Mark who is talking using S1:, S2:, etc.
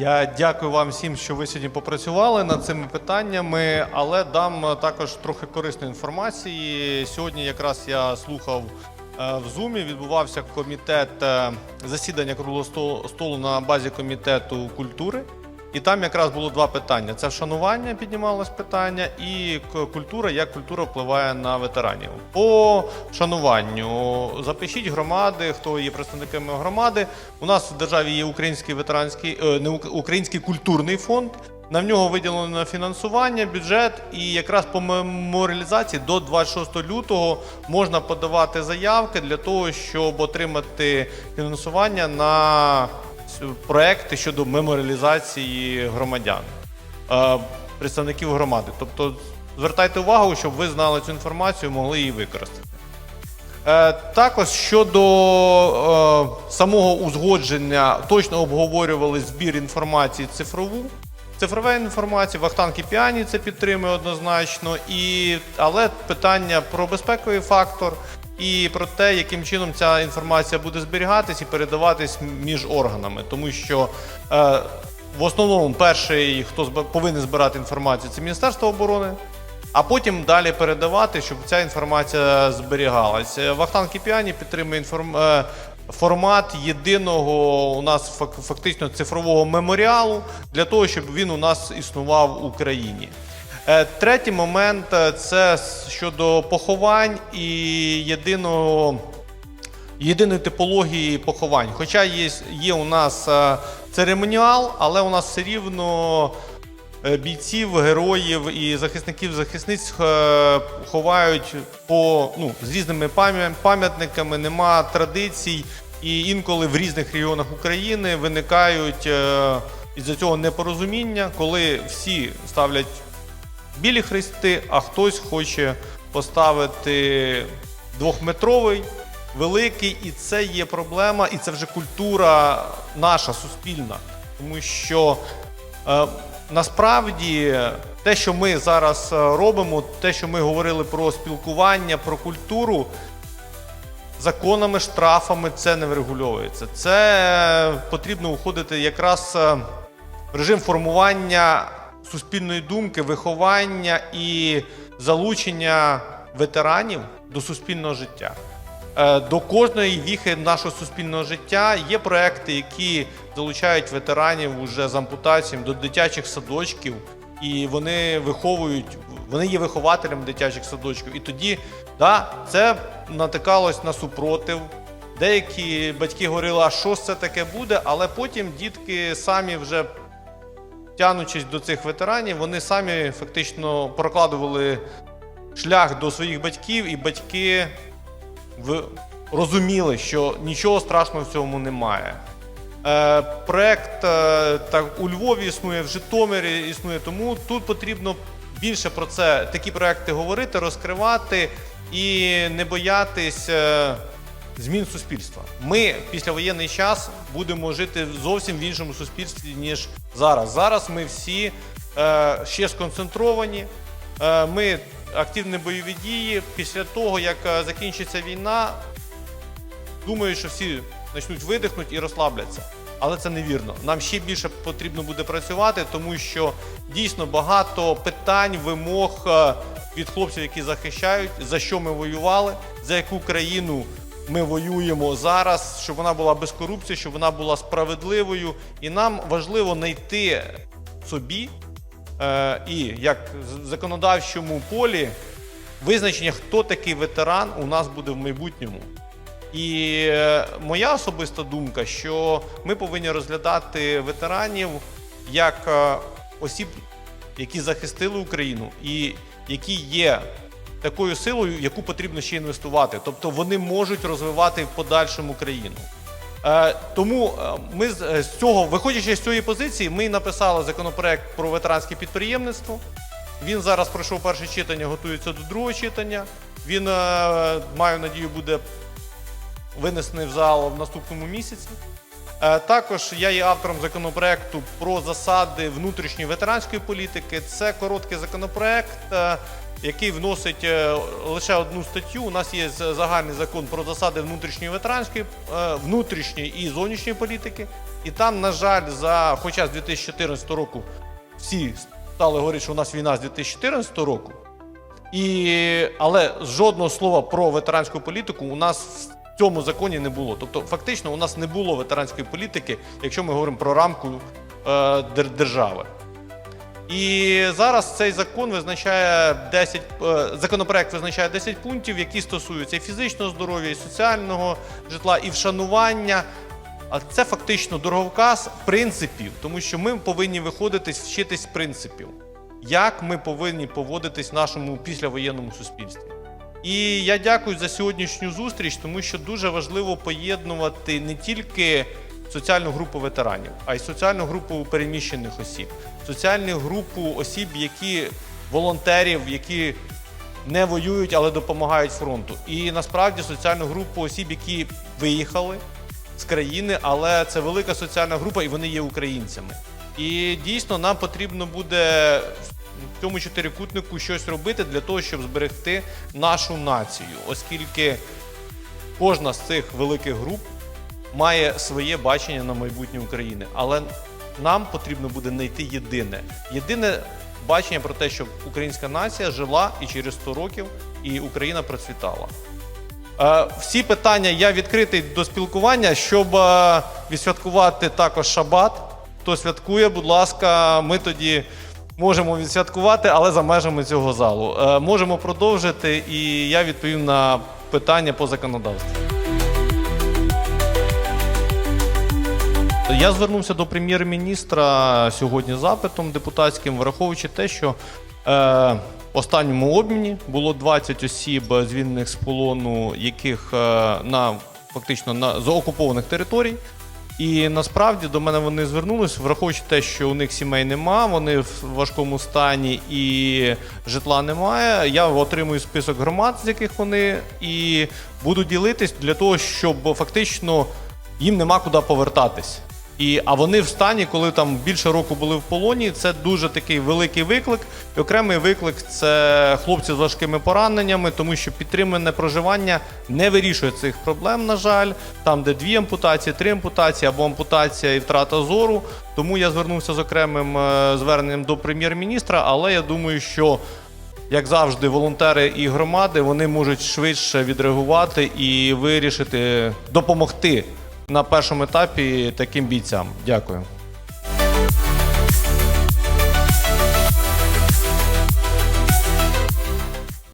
S1: Я дякую вам всім, що ви сьогодні попрацювали над цими питаннями, але дам е, також трохи корисної інформації. Сьогодні якраз я слухав е, в Зумі, відбувався комітет е, засідання круглого столу- на базі комітету культури. І там якраз було два питання: це вшанування піднімалось питання, і культура, як культура впливає на ветеранів. По шануванню запишіть громади, хто є представниками громади. У нас в державі є український ветеранський е, не український культурний фонд. На нього виділено фінансування, бюджет, і якраз по меморіалізації до 26 лютого можна подавати заявки для того, щоб отримати фінансування на проекти щодо меморіалізації громадян, е, представників громади. Тобто звертайте увагу, щоб ви знали цю інформацію, могли її використати. Е, Також щодо е, самого узгодження, точно обговорювали збір інформації цифрову. Цифрова інформація, Вахтанг і Піані це підтримує однозначно. І, але питання про безпековий фактор і про те, яким чином ця інформація буде зберігатись і передаватись між органами. Тому що е, в основному перший, хто повинен збирати інформацію, це Міністерство оборони а потім далі передавати, щоб ця інформація зберігалася. Вахтанг Кіпіані підтримує інформ... е, формат єдиного у нас фак- фактично цифрового меморіалу для того, щоб він у нас існував в Україні. Е, Третій момент е, це щодо поховань і єдиного єдиної типології поховань. Хоча є, є у нас е, церемоніал, але у нас все рівно бійців, героїв і захисників захисниць ховають по ну з різними пам'ятниками. Нема традицій, і інколи в різних регіонах України виникають із-за цього непорозуміння, коли всі ставлять білі хрести, а хтось хоче поставити двохметровий, великий, і це є проблема, і це вже культура наша суспільна. Тому що е, насправді те, що ми зараз е, робимо, те, що ми говорили про спілкування, про культуру, законами, штрафами це не врегульовується. Це потрібно уходити якраз е, в режим формування суспільної думки, виховання і залучення ветеранів до суспільного життя. Е, До кожної віхи нашого суспільного життя є проекти, які залучають ветеранів уже з ампутаціями до дитячих садочків, і вони виховують, вони є вихователем дитячих садочків. І тоді да, це натикалось на супротив. Деякі батьки говорили, а що це таке буде, але потім дітки самі вже тянучись до цих ветеранів, вони самі фактично прокладували шлях до своїх батьків, і батьки розуміли, що нічого страшного в цьому немає. Е, проект е, так, у Львові існує, в Житомирі існує, тому тут потрібно більше про це, такі проекти говорити, розкривати і не боятись е, змін суспільства. Ми післявоєнний час будемо жити зовсім в іншому суспільстві, ніж зараз. Зараз ми всі е, ще сконцентровані. Е, ми активні бойові дії. Після того, як е, закінчиться війна, думаю, що всі почнуть видихнути і розслабляться. Але це невірно. Нам ще більше потрібно буде працювати, тому що дійсно багато питань, вимог е, від хлопців, які захищають, за що ми воювали, за яку країну ми воюємо зараз, щоб вона була без корупції, щоб вона була справедливою. І нам важливо знайти собі е, і як законодавчому полі визначення, хто такий ветеран у нас буде в майбутньому. І е, моя особиста думка, що ми повинні розглядати ветеранів як е, осіб, які захистили Україну і які є такою силою, яку потрібно ще інвестувати. Тобто вони можуть розвивати в подальшому країну. Е, Тому е, ми е, з цього, виходячи з цієї позиції, ми написали законопроект про ветеранське підприємництво. Він зараз пройшов перше читання, готується до другого читання. Він, маю надію, буде винесений в зал в наступному місяці. Також я є автором законопроекту про засади внутрішньої ветеранської політики. Це короткий законопроект, який вносить е, лише одну статтю. У нас є загальний закон про засади внутрішньої ветеранської, е, внутрішньої і зовнішньої політики. І там, на жаль, за хоча з 2014 року всі стали говорити, що у нас війна з 2014 року. І, але жодного слова про ветеранську політику у нас в цьому законі не було. Тобто, фактично, у нас не було ветеранської політики, якщо ми говоримо про рамку е, держави. І зараз цей закон визначає 10, е, законопроект визначає 10 пунктів, які стосуються і фізичного здоров'я, і соціального житла, і вшанування. А це фактично дороговказ принципів, тому що ми повинні виходити вчитись принципів, як ми повинні поводитись в нашому післявоєнному суспільстві. І я дякую за сьогоднішню зустріч, тому що дуже важливо поєднувати не тільки соціальну групу ветеранів, а й соціальну групу переміщених осіб, соціальну групу осіб, які волонтерів, які не воюють, але допомагають фронту. І насправді соціальну групу осіб, які виїхали з країни, але це велика соціальна група, і вони є українцями. І дійсно нам потрібно буде в цьому чотирикутнику щось робити для того, щоб зберегти нашу націю, оскільки кожна з цих великих груп має своє бачення на майбутнє України. Але нам потрібно буде знайти єдине. Єдине бачення про те, щоб українська нація жила і через 100 років, і Україна процвітала. Е, Всі питання я відкритий до спілкування, щоб е, відсвяткувати також шабат. Хто святкує, будь ласка, ми тоді можемо відсвяткувати, але за межами цього залу. Е, Можемо продовжити, і я відповім на питання по законодавству. Я звернувся до прем'єр-міністра сьогодні запитом депутатським, враховуючи те, що е, останньому обміні було 20 осіб звільнених з полону, яких е, на фактично на з окупованих територій. І насправді до мене вони звернулись, враховуючи те, що у них сімей нема, вони в важкому стані і житла немає. Я отримую список громад, з яких вони, і буду ділитись для того, щоб фактично їм нема куди повертатись. І, а вони в стані, коли там більше року були в полоні, це дуже такий великий виклик. І окремий виклик це хлопці з важкими пораненнями, тому що підтримане проживання не вирішує цих проблем, на жаль. Там, де дві ампутації, три ампутації або ампутація і втрата зору. Тому я звернувся з окремим е, зверненням до прем'єр-міністра, але я думаю, що як завжди, волонтери і громади вони можуть швидше відреагувати і вирішити, допомогти на першому етапі таким бійцям. Дякую.